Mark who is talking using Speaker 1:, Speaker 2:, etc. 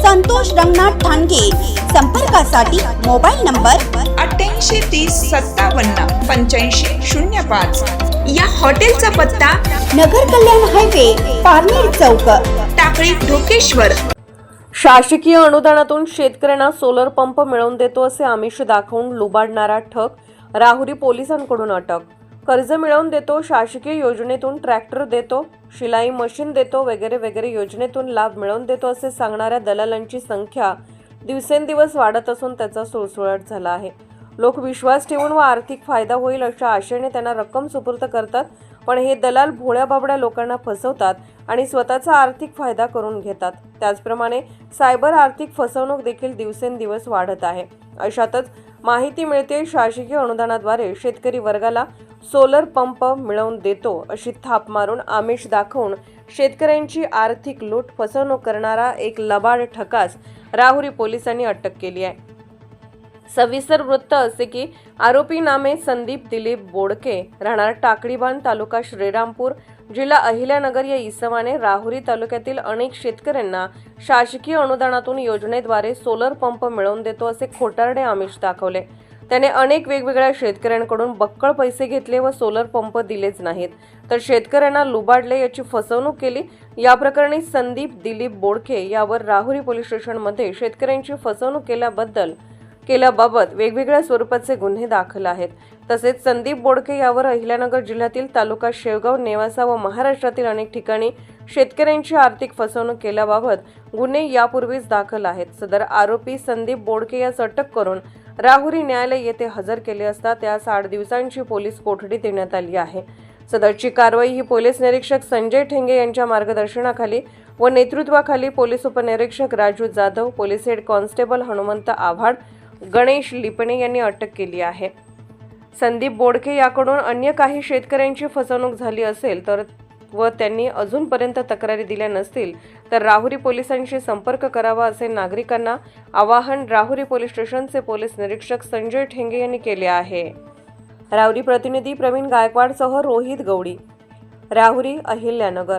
Speaker 1: संतोष रंगनाथ ठाणगे. संपर्कासाठी mobile number
Speaker 2: अठ्ठ्याऐंशी तीस सत्तावन्न पंच्याऐंशी शून्य पाच. या हॉटेलचा पत्ता
Speaker 1: नगर कल्याण हायवे पारनेर चौक.
Speaker 2: टाकळी ढोकेश्वर.
Speaker 3: शासकीय अनुदानातून शेतकऱ्यांना सोलर पंप मिळवून देतो असे आमिष दाखवून लुबाडणारा ठग राहुरी पोलिसांकडून अटक. कर्ज मिळवून देतो शासकीय योजनेतून ट्रॅक्टर देतो शिलाई मशीन देतो वगैरे वगैरे योजनेतून लाभ मिळवून देतो असे सांगणाऱ्या दलालांची संख्या दिवसेंदिवस वाढत असून त्याचा सुळसुळाट झाला आहे. लोक विश्वास ठेवून व आर्थिक फायदा होईल अशा आशेने त्यांना रक्कम सुपूर्द करतात पण हे दलाल भोळ्या बाबड्या लोकांना फसवतात आणि स्वतःचा आर्थिक फायदा करून घेतात. त्याचप्रमाणे सायबर आर्थिक फसवणूक देखील दिवसेंदिवस वाढत आहे. अशातच माहिती मिळते शासकीय अनुदानाद्वारे शेतकरी वर्गाला सोलर पंप मिळवून देतो अशी थाप मारून आमिष दाखवून शेतकऱ्यांची आर्थिक लूट फसवणूक करणारा एक लबाड ठकास राहुरी पोलिसांनी अटक केली आहे. सविस्तर वृत्त असे की आरोपी नामे संदीप दिलीप बोडके राहणार टाकडीबांध तालुका श्रीरामपूर जिल्हा अहिल्यानगर या इसमाने राहुरी तालुक्यातील अनेक शेतकऱ्यांना शासकीय अनुदानातून योजनेद्वारे सोलर पंप मिळवून देतो असे खोटारडे आमिष दाखवले. त्याने अनेक वेगवेगळ्या शेतकऱ्यांकडून बक्कळ पैसे घेतले व सोलर पंप दिलेच नाहीत. तर शेतकऱ्यांना लुबाडले याची फसवणूक केली. या प्रकरणी संदीप दिलीप बोडके यावर राहुरी पोलीस स्टेशनमध्ये शेतकऱ्यांची फसवणूक केल्याबद्दल केल्याबाबत वेगवेगळ्या स्वरूपाचे गुन्हे दाखल आहेत. तसेच संदीप बोडके यावर अहिल्यानगर जिल्ह्यातील तालुका शेवगाव नेवासा व महाराष्ट्रातील अनेक ठिकाणी शेतकऱ्यांची आर्थिक फसवणूक केल्याबाबत गुन्हे यापूर्वीच दाखल आहेत. सदर आरोपी संदीप बोडके यास अटक करून राहुरी न्यायालय येथे हजर केले असता त्यास आठ दिवसांची पोलीस कोठडी देण्यात आली आहे. सदरची कारवाई ही पोलीस निरीक्षक संजय ठेंगे यांच्या मार्गदर्शनाखाली व नेतृत्वाखाली पोलीस उपनिरीक्षक Raju Jadhav police head constable Hanumant Avhad Ganesh Lipane यांनी अटक केली आहे. संदीप बोडके याकडून अन्य काही शेतकऱ्यांची फसवणूक झाली असेल तर व त्यांनी अजूनपर्यंत तक्रारी दिल्या नसतील तर राहुरी पोलिसांशी संपर्क करावा असे नागरिकांना आवाहन राहुरी पोलीस स्टेशनचे पोलीस निरीक्षक संजय ठेंगे यांनी केले आहे. राहुरी प्रतिनिधी प्रवीण गायकवाडसह रोहित गवडी राहुरी अहिल्यानगर.